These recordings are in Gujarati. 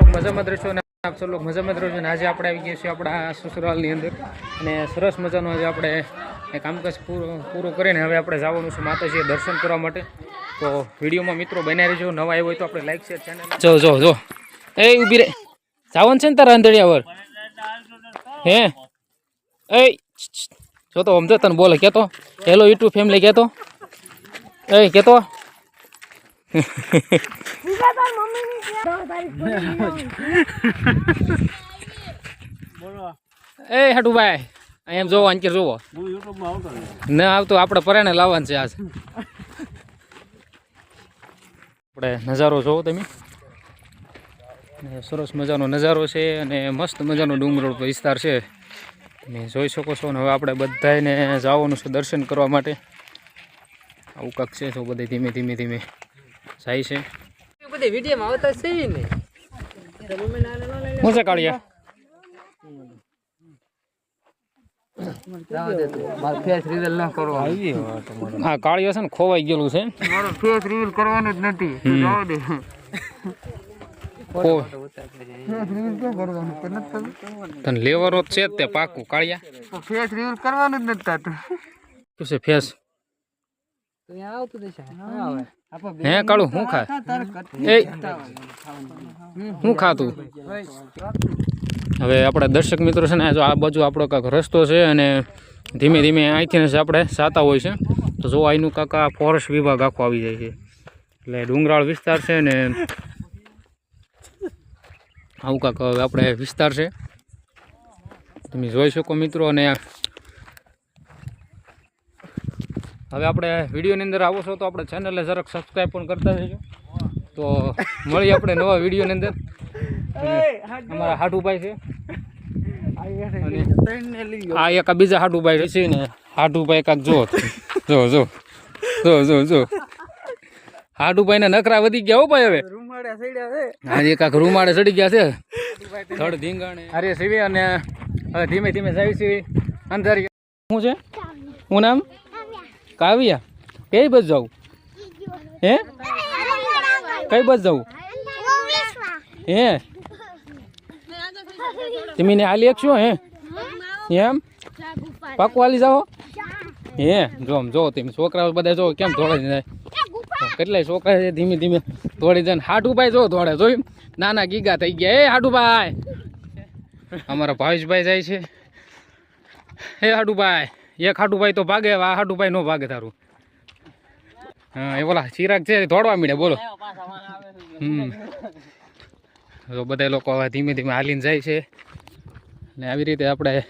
લોક મજામાં દ્રશ્યો અને આપ સૌ લોક મજામાં દ્રશ્યો અને આજે આપણે આવી ગયા છીએ આપણા સસુરાલની અંદર અને સરસ મજાનું આજે આપણે કામકાજ પૂરું પૂરું કરીને હવે આપણે જવાનું છે માતાજીએ દર્શન કરવા માટે. તો વિડીયોમાં મિત્રો બનાવી રહેજો, નવા આવ્યો હોય તો આપણે લાઈક શેર ચેનલ જો જો જો. એ ઊભી રે. જવાનું છે ને તારા અંધળિયા વર. હે? એ જો તો સમજો તને બોલે કહેતો હેલો યુટ્યુબ ફેમિલી કહેતો એ, કેતો? એ હાટુભાઈ એમ જોવો અંકિત જોવો? ના આવતો, આપણે પરાણે લાવવાનું છે આજ. આપણે નજારો જોવો તમે. સરસ મજાનો નજારો છે અને મસ્ત મજાનો ડુંગર વિસ્તાર છે. તમે જોઈ શકો છો ને હવે આપણે બધાને જવાનું છે દર્શન કરવા માટે. આવું કાંક છે તો બધે ધીમે ધીમે ધીમે જાય છે. બધી વિડીયોમાં આવતા છે ને. હું છે કાળિયા? મારો ફેસ રિવીલ ન કરવો હા કાળિયો છે ને ખોવાઈ ગયેલું છે. મારો ફેસ રિવીલ કરવાનું જ નથી. જવા દે. તને લેવરો જ છે જ તે પાકું કાળિયા. ફેસ રિવીલ કરવાનું જ નથી શું છે ફેસ હે કાળું હું ખા એ હું ખાતું? હવે આપણે દર્શક મિત્રો છે ને જો આ બાજુ આપણો કાંક રસ્તો છે અને ધીમે ધીમે અહીંથી આપણે સાતા હોય છે. તો જો અહીંનું કાકા આ ફોરેસ્ટ વિભાગ આખો આવી જાય છે. એટલે ડુંગરાળ વિસ્તાર છે ને આવું કાંક આપણે વિસ્તાર છે. તમે જોઈ શકો મિત્રો અને હવે આપણે વિડીયોની અંદર આવો છો તો આપણે ચેનલને જરાક સબસ્ક્રાઈબ પણ કરતા રહેજો તો મળીએ આપણે નવા વિડીયોની અંદર. અમારા હાટુભાઈ છે. આ એક આ બીજા હાટુભાઈ છે ને હાટુભાઈ કાંક જો. જો જો. જો જો જો. હાટુભાઈ ને નખરા વધી ગયા હો ભાઈ હવે. રૂમાડા સડ્યા છે. આજે કાંક રૂમાડે ચડી ગયા છે. થડ ધીંગાણે. અરે સીવી અને હવે ધીમે ધીમે જાય છે અંધારી. શું છે? હું નામ? કાવ્યા? કઈ બસ જવું હે? કઈ બસ જાઉં? હે? તમે ને આલી એકશો, હે? એમ? પકવાલી જાઓ? હે? જો જો, તમે છોકરાઓ બધા જો કેમ દોડે જાય કેટલાય છોકરા છે, ધીમે ધીમે દોડી જાય ને હાટુભાઈ જો દોડે જોયું નાના ગીગા થઈ ગયા. એ હાડુભાઈ અમારા ભાવેશભાઈ જાય છે. હે હાટુભાઈ એક હાટુભાઈ તો ભાગે, આ હાટુભાઈ નો ભાગે તારું. હા, એ બોલા ચિરાગ છે, દોડવા મીડે, બોલો. હમ. તો બધા લોકો ધીમે ધીમે હાલીને જાય છે. ને આવી રીતે આપણે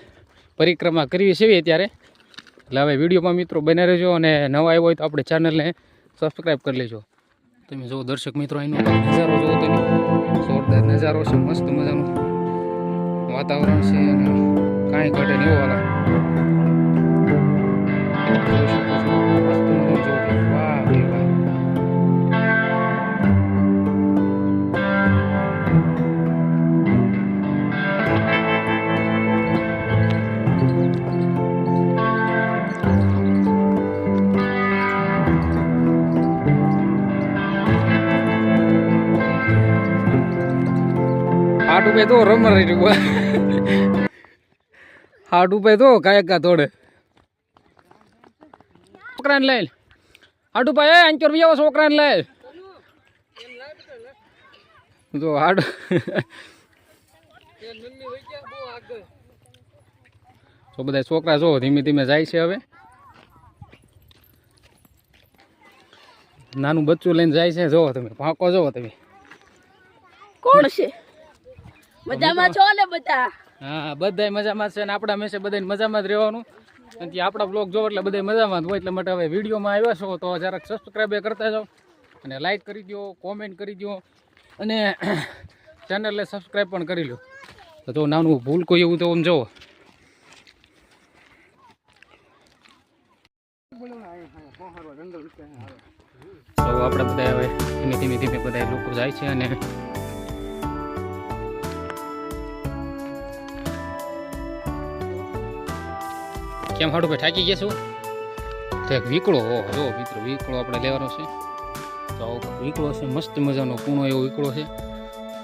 પરિક્રમા કરવી છે અત્યારે. એટલે હવે વિડીયોમાં મિત્રો બને રહેજો અને નવા આવ્યો હોય તો આપણે ચેનલને સબસ્ક્રાઈબ કરી લેજો. તમે જો દર્શક મિત્રો, અહીંનો નજારો જોવો તમે. જોરદાર નજારો છે, મસ્ત મજાનું વાતાવરણ છે અને કાંઈ ઘટે નહીં એવું વાલા જોઈ શકો છો. મસ્ત મજાનું જોવો તમે. વાહ ભાઈ વાહ હાટુ ભાઈ તો રમર રહી રહ્યું હાટુ ભાઈ તો કાયક કા તોડે છોકરાને લઈ હાટુ ભાઈ અંચોર બી આવો છોકરાને લઈ જો હાટુ તો બધા છોકરા જો ધીમે ધીમે જાય છે હવે. નાનું બચ્ચું લઈને જાય છે. જોવો તમે પાંકો જોવો તમે. કોણ છે? મજામાં છો ને બધા? હા બધાય મજામાં છે ને આપણા મેસે બધાય મજામાં જ રહેવાનું. અને ત્યાં આપણા બ્લોગ જોવો એટલે બધા મજામાં હોય. એટલે માટે હવે વિડીયોમાં આવ્યા છો તો જરાક સબસ્ક્રાઈબ કરતા જાઓ અને લાઈક કરી દો કોમેન્ટ કરી દો અને ચેનલને સબસ્ક્રાઈબ પણ કરી લો તો નાનું ભૂલ કોઈ એવું તો આમ જુઓ તો આપણે બધા હવે ધીમે ધીમે ધીમે બધા લોકો જાય છે અને કેમ હાડું ભાઈ થાકી ગયા છો? તો એક વીકળો હો જો મિત્રો વીકળો આપણે લેવાનો છે. તો આવો વીકળો છે મસ્ત મજાનો કૂણો એવો વીકળો છે.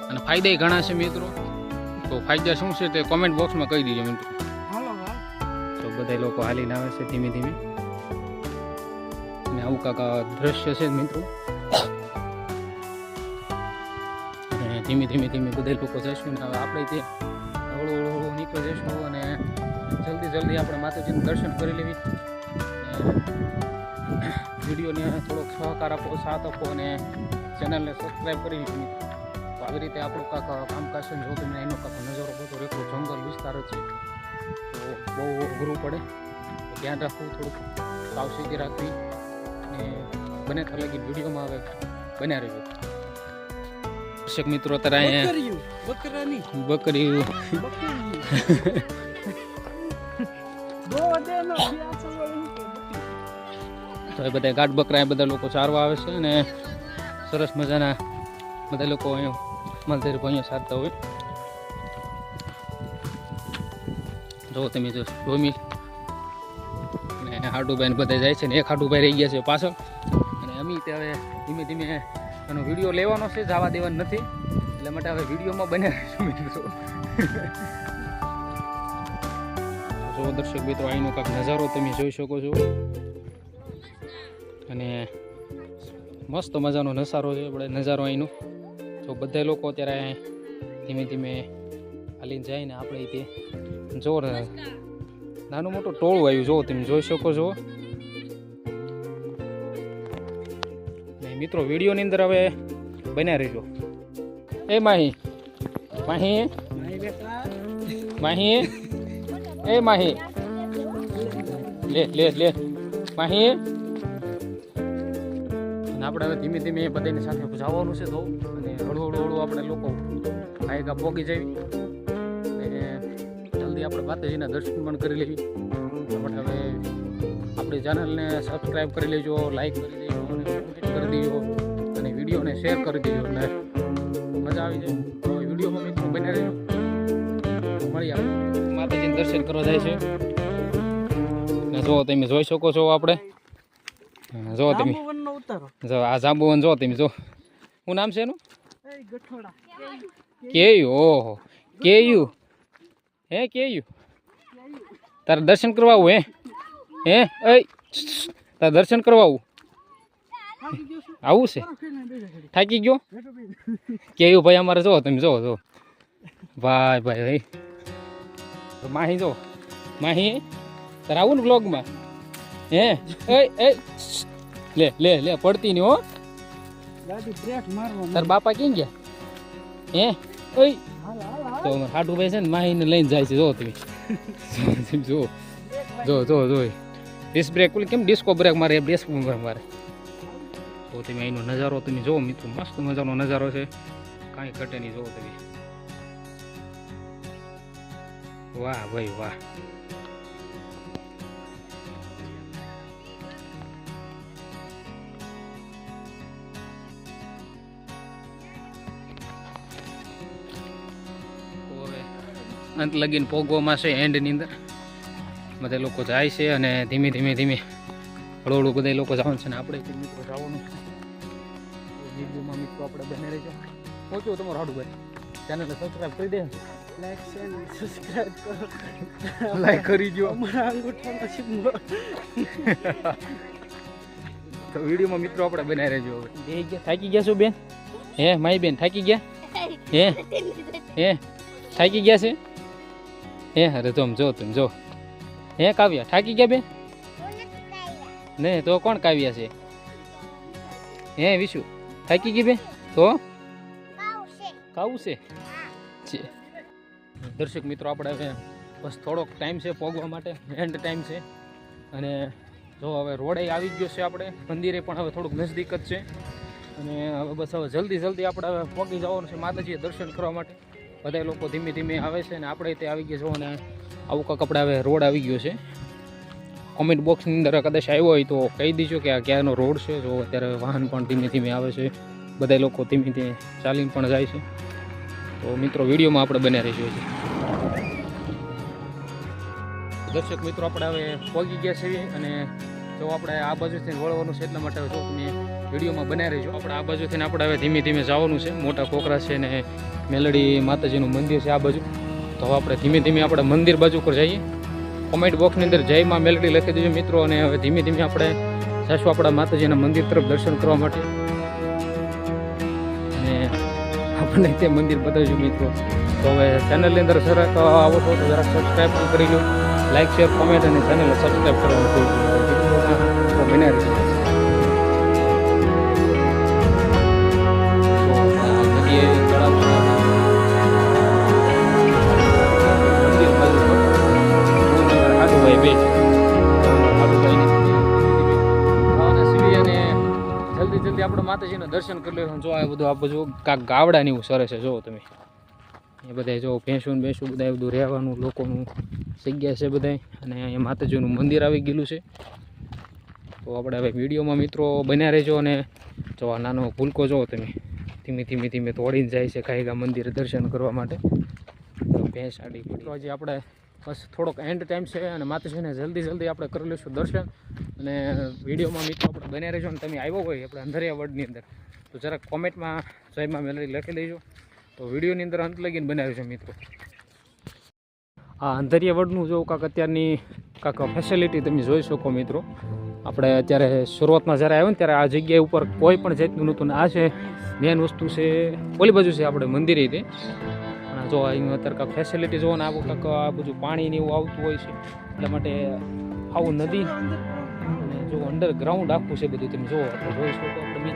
અને ફાયદા ઘણા છે મિત્રો. તો ફાયદા શું છે તે કોમેન્ટ બોક્સમાં કહી દીજો મિત્રો. તો બધા લોકો હાલીને આવે છે ધીમે ધીમે. અને આવું કાંક દ્રશ્ય છે મિત્રો. ધીમે ધીમે ધીમે બધા લોકો જઈશું ને હવે આપણે તે હળવું હળવું હળવું નીકળી જઈશું અને જલ્દી જલ્દી આપણે માતાજીનું દર્શન કરી લેવી. વિડીયોને થોડોક સહકાર આપો સાથ આપો અને ચેનલને સબસ્ક્રાઈબ કરી લેવી તો આવી રીતે આપણું કાંક કામકાજ છે જો તમને એનો કાંક નજારો બધો રેખો જંગલ વિસ્તાર છે તો બહુ અઘરું પડે. ધ્યાન રાખવું થોડુંક સાવચેતી રાખવી. અને બને ત્યાં લગી વિડીયોમાં આવે બન્યા રહેજો. દર્શક મિત્રો અત્યારે બકરી બધા ગાઢ બકરા એ બધા લોકો ચારવા આવે છે અને સરસ મજાના બધા લોકો અહીંયા માલધારી અહીંયા સારતા હોય. જો તમે જો જોમી અને હાડુભાઈ બધા જાય છે ને એક હાડુભાઈ રહી ગયા છે પાછળ. અને અમી હવે ધીમે ધીમે એનો વીડિયો લેવાનો છે, જવા દેવાનો નથી. એટલે માટે હવે વિડીયોમાં બને જો દર્શક મિત્રો, અહીંનો કાંઈક નજારો તમે જોઈ શકો છો. અને મસ્ત મજાનો નજારો છે આપણે નજારો અહીંનો જો બધા લોકો અત્યારે ધીમે ધીમે હાલી જાય ને આપણે તે જો નાનું મોટું ટોળું આવ્યું. જો તમે જોઈ શકો છો. મિત્રો, વિડીયોની અંદર હવે બન્યા રહેજો. એ માહી માહી માહી, એ માહી. લે લે લે. માહી આપણે હવે ધીમે ધીમે બધાની સાથે જવાનું છે તો. અને હળવું હળવું હળવું આપણે લોકો ગાયકા પોગી જવી. અને જલ્દી આપણે માતાજીના દર્શન પણ કરી લેવી આપણે હવે આપણી ચેનલને સબસ્ક્રાઈબ કરી લેજો લાઈક કરી દેજો, અને કરી દેજો, અને વિડીયોને શેર કરી દેજો. એટલે મજા આવી જાય. તો વિડીયોમાં મિત્રો બને રહેજો. મળી આપણે. માતાજીને દર્શન કરવા જાય છે. જો તમે જોઈ શકો છો આપણે. જો તમે ઉતારો. જો આ જાંબુવન જો તમે જો. શું નામ છે એનું? કેયુ ઓહો. કેયુ. હે કેયુ? તારે દર્શન કરવા આવું હે? હે? એ તારે દર્શન કરવા આવું આવું છે? થાકી ગયો? કેયું ભાઈ અમારે જો તમે જો જો. ભાઈ ભાઈ ભાઈ. માહી જો. માહી તારે આવું ને બ્લોગમાં હે? એ એ લે લે લે પડતી નહીં હો. ગાડી બ્રેક મારવા તાર બાપા કેમ ગયા? હે? ઓય. તો અમારે હાટુભાઈ છે ને માહીને લઈને જાય છે જો તમે. જો જો જો જો. ડિસ્ક બ્રેક ઓલી કેમ ડિસ્કો બ્રેક મારે? ડિસ્ક બ્રેક મારે. તો તમે અહીંનો નજારો તમે જુઓ મિત્રો મસ્ત મજાનો નજારો છે. કાંઈ ઘટે નહીં જુઓ તમે. વાહ ભાઈ વાહ. અંત લગીને પોગવામાં છે એન્ડની અંદર. બધા લોકો જાય છે અને ધીમે ધીમે ધીમે હળવળું હળવું બધા લોકો જવાનું છે ને આપણે મિત્રો જવાનું છે. વિડીયોમાં મિત્રો આપણે બને રહેજો. પહોંચ્યો તમારો હાડુભાઈ ચેનલને સબસ્ક્રાઈબ કરી દે લાઈક શેર સબસ્ક્રાઇબ કરો. લાઈક કરી દો અમારા અંગૂઠાનો સિમ્બોલ તો વિડીયોમાં મિત્રો આપણે બનાવી રહેજો હવે. બે ગયા. થાકી ગયા છો બેન? હે મારી બેન થાકી ગયા? હે? હે? થાકી ગયા છે? હે તો જો તમે જો. હે કાવ્યા, થાકી ગયા બે નહીં તો કોણ કાવ્યા છે? હે વિશુ, થાકી ગઈ બે તો? કાવું છે? દર્શક મિત્રો, આપણે હવે બસ થોડોક ટાઈમ છે પોગવા માટે એન્ડ ટાઈમ છે. અને જો હવે રોડે આવી ગયો છે આપણે, મંદિરે પણ હવે થોડુંક નજદીક જ છે. અને હવે બસ હવે જલ્દી જલ્દી આપણે હવે પહોંચી જવાનું છે માતાજીએ દર્શન કરવા માટે. બધા લોકો ધીમે ધીમે આવે છે અને આપણે તે આવી ગયા છો અને આવું કાંક આપણે હવે રોડ આવી ગયો છે. કોમેન્ટ બોક્સની અંદર કદાચ આવ્યો હોય તો કહી દીજો કે આ ક્યાંનો રોડ છે. જો અત્યારે વાહન પણ ધીમે ધીમે આવે છે. બધા લોકો ધીમે ધીમે ચાલીને પણ જાય છે. તો મિત્રો, વિડીયોમાં આપણે બને રહીશું દર્શક મિત્રો, આપણે હવે પહોંચી ગયા છીએ અને જો આપણે આ બાજુથી વળવાનું છે એટલા માટે જો તમે વિડીયોમાં બનાવી રહીશું આપણે આ બાજુથી આપણે હવે ધીમે ધીમે જવાનું છે. મોટા કોકરા છે ને મેલડી માતાજીનું મંદિર છે આ બાજુ. તો હવે આપણે ધીમે ધીમે આપણે મંદિર બાજુ પર જઈએ. કોમેન્ટ બોક્સની અંદર જય માં મેલડી લખી દેજો મિત્રો, અને હવે ધીમે ધીમે આપણે જઈશું આપણા માતાજીના મંદિર તરફ દર્શન કરવા માટે. અને આપણને તે મંદિર બતાવીશું મિત્રો. તો હવે ચેનલની અંદર જરાક આવો છો તો જરાક સબસ્ક્રાઈબ પણ કરી લો. લાઈક શેર કોમેન્ટ અને ચેનલ સબસ્ક્રાઈબ કરવાનું. બન્યા માતાજીના દર્શન કરી લેવું જો આ બધું આ બધું કાંક ગાવડાની એવું સરસ છે. જુઓ તમે એ બધા જો ભેંસું ભેંસું બધા બધું રહેવાનું, લોકોનું જગ્યા છે બધા અને અહીંયા માતાજીનું મંદિર આવી ગયેલું છે. તો આપણે હવે વિડીયોમાં મિત્રો બન્યા રહેજો અને જો આ નાનો ભૂલકો જુઓ તમે ધીમે ધીમે ધીમે તોડીને જાય છે કાંઈકા મંદિરે દર્શન કરવા માટે. ભેંસ આડી પડી. હજી આપણે બસ થોડોક એન્ડ ટાઈમ છે અને માતાજીને જલ્દી જલ્દી આપણે કરી લઈશું દર્શન. અને વિડીયોમાં મિત્રો આપણે બને રહેજો અને તમે આવ્યો હોય આપણે અંધરિયા વર્ડની અંદર. તો જરાક કોમેન્ટમાં જયમાં મેલરી લખી લેજો તો વિડીયોની અંદર અંત લગીને બનાવ્યું છે મિત્રો. આ અંધરિયા વર્ડનું જો કાંક અત્યારની કાંક ફેસિલિટી તમે જોઈ શકો મિત્રો. આપણે અત્યારે શરૂઆતમાં જ્યારે આવ્યો ને ત્યારે આ જગ્યા ઉપર કોઈ પણ જાતનું નહોતું આ છે મેન વસ્તુ છે, ઓલી બાજુ છે આપણે મંદિરે તે અને જો અહીં અત્યારે કાંક ફેસિલિટી જોવો ને આવું કાંક આ બધું પાણી ને એવું આવતું હોય છે, એટલા માટે આવું નદી અને જો અંડરગ્રાઉન્ડ આખું છે બધું તમે જુઓ આપણે જોઈ શકો તમે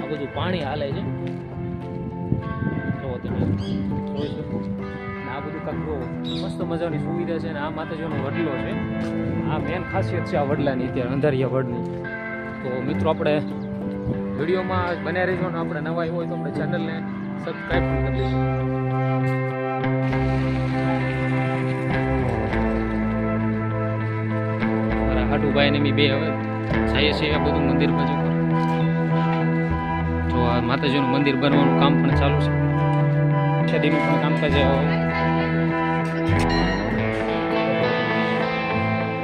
આ બધું પાણી હાલે છે. જુઓ તમે જોઈ શકો આ બધું કાંક જુઓ મસ્ત મજાની સુવિધા છે ને આ માતાજીનો વડલો છે. આ મેન ખાસિયત છે આ વડલાની અત્યારે, અંધારિયા વડની. તો મિત્રો આપણે વિડીયોમાં બન્યા રહીશું અને આપણે નવા હોય તો આપણે ચેનલને સબસ્ક્રાઈબ કરી લઈશું હાડુભાઈ ને બી બે હવે જઈએ છીએ આ બધું મંદિર બાજુ તો આ માતાજીનું મંદિર બનવાનું કામ પણ ચાલુ છે. છદીનું પણ કામકાજ હવે.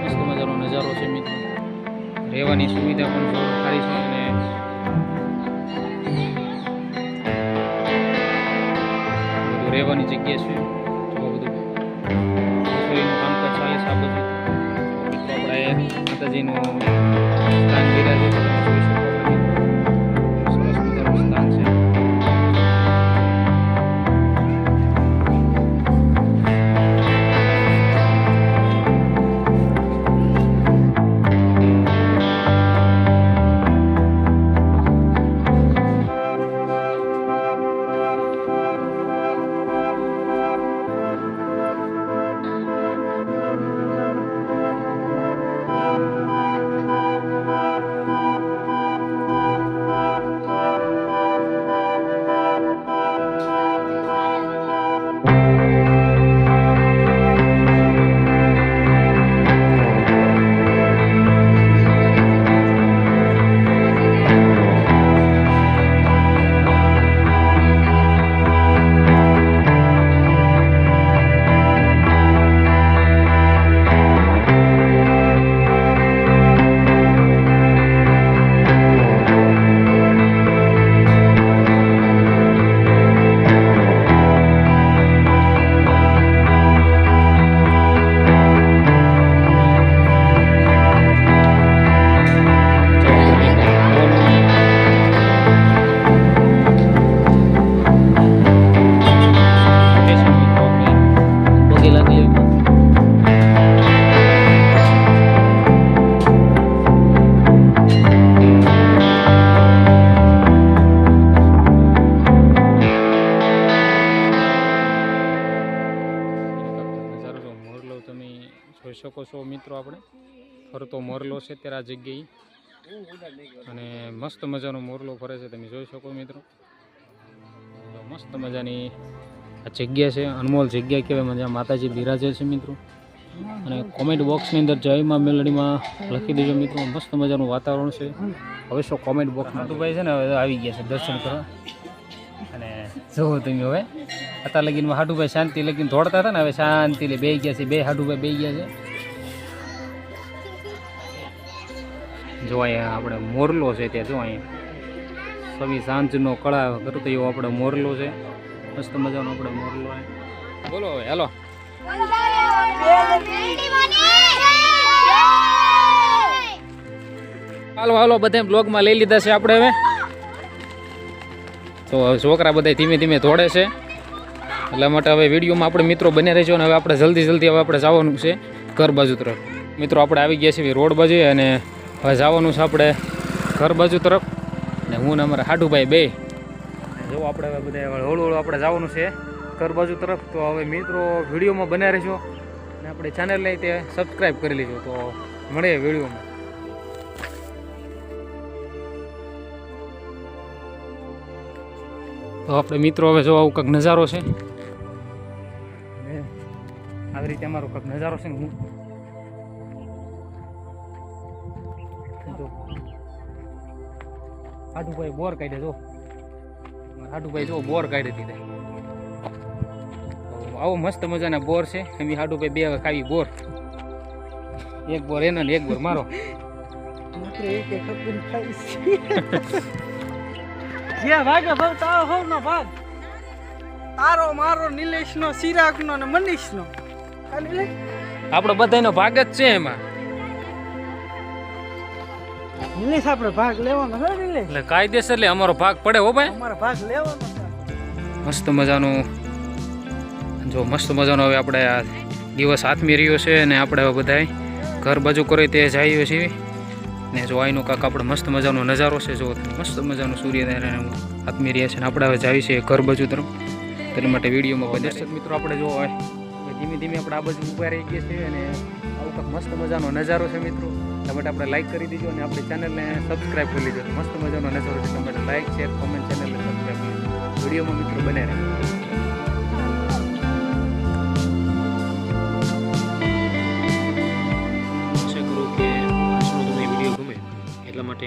મસ્ત મજાનો નજારો છે મિત્રો. રહેવાની સુવિધા પણ સારી છે અને રહેવાની જગ્યા છે. તો બધું માતાજીનું શકો છો મિત્રો આપણે. ફરતો મોરલો છે ત્યારે આ જગ્યાએ. અને મસ્ત મજાનો મોરલો ફરે છે, તમે જોઈ શકો મિત્રો. મસ્ત મજાની આ જગ્યા છે, અનમોલ જગ્યા કહેવાય મજા માતાજી બિરાજે છે મિત્રો. અને કોમેન્ટ બોક્સની અંદર જયમાં મેલડીમાં લખી દેજો મિત્રો. મસ્ત મજાનું વાતાવરણ છે. હવે શું કોમેન્ટ બોક્સ ભાઈ છે ને, હવે આવી ગયા છે દર્શન કરવા. અને જુઓ તમે હવે. અત્યાર લગીનમાં હાડુભાઈ શાંતિ લગીને દોડતા હતા ને, હવે શાંતિ બે ગયા છે. બે હાડુભાઈ બે ગયા છે. જો અહીંયા આપણે મોરલો છે ત્યાં, જો અહીંયા. સવી સાંજનો કળા કરતો એવો આપણે મોરલો છે. મસ્ત મજાનો આપણે મોરલો બોલો હવે, હાલો. હાલો હાલો બધા બ્લોગમાં લઈ લીધા છે આપણે હવે. તો છોકરા બધા ધીમે ધીમે ધોડે છે. એટલા માટે હવે વિડીયોમાં આપણે મિત્રો બને રહેજો અને હવે આપણે જલ્દી જલ્દી હવે આપણે જવાનું છે ઘર બાજુ તરફ. મિત્રો, આપણે આવી ગયા છીએ રોડ બાજુ અને હવે જવાનું છે આપણે ઘર બાજુ તરફ. ને હું ને અમારા હાડુભાઈ બે. જો આપણે હવે બધા હળવું હળવું આપણે જવાનું છે ઘર બાજુ તરફ. તો હવે મિત્રો વિડીયોમાં બન્યા રહેજો. અને આપણે ચેનલને તે સબસ્ક્રાઈબ કરી લેજો. તો મળીએ વિડીયોમાં. તો આપણે મિત્રો હવે જો આવું કંઈક નજારો છે. આવી રીતે અમારો કંઈક નજારો છે ને હું જો. હાડુભાઈ બોર કાઢે જો. હાડુભાઈ જો બોર કાઢી દીધા આવો મસ્ત મજાના બોર છે. એમ હાડુભાઈ બે ખાવી બોર. એક બોર એનો ને એક બોર મારો. જ્યાં ભાગે ભાવ તારો હોવ નો ભાગ. તારો મારો નિલેશ નો સિરાગ નો ને મનીષ નો આપણો બધાનો ભાગ જ છે એમાં. નિલેશ આપણે ભાગ લેવાનો છે નિલેશ એટલે કાયદેસર એટલે અમારો ભાગ પડે હો ભાઈ. અમારો ભાગ લેવાનો મસ્ત મજાનું. જો મસ્ત મજાનો હવે આપણે આ દિવસ હાથમી રહ્યો છે અને આપણે હવે બધાય ઘર બાજુ કરે તે જઈએ છીએ. ને જો આઈનો કાંક આપણે મસ્ત મજાનો નજારો છે જો મસ્ત મજાનો સૂર્યનારાયણ આત્મી રહ્યા છે અને આપણે હવે જઈએ છીએ ઘર બાજુ તરફ. તેના માટે વિડીયોમાં દર્શક મિત્રો આપણે જો ધીમે ધીમે આપણે આ બાજુ ઊભા રહી ગયા છીએ અને આવું કાંક મસ્ત મજાનો નજારો છે મિત્રો. એટલા માટે આપણે લાઈક કરી દીજો અને આપણી ચેનલને સબસ્ક્રાઈબ કરી લીજો. મસ્ત મજાનો છે તમે લાઈક શેર કોમેન્ટ ચેનલને સબસ્ક્રાઈબ કરી વિડીયોમાં મિત્રો બને રહે. એટલા માટે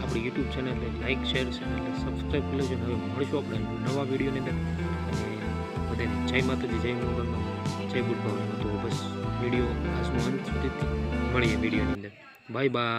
આપણી યુટ્યુબ ચેનલને લાઇક શેર ચેનલને સબસ્ક્રાઈબ કરી લેજો. હવે મળશું આપણે નવા વિડીયોની અંદર. અને બધાને જય માતાજી, જય મોગલમાં, જય ગુડ ભાવમાં તો બસ. વીડિયો આજનો અંત સુધી મળીએ વિડીયોની અંદર. Bye bye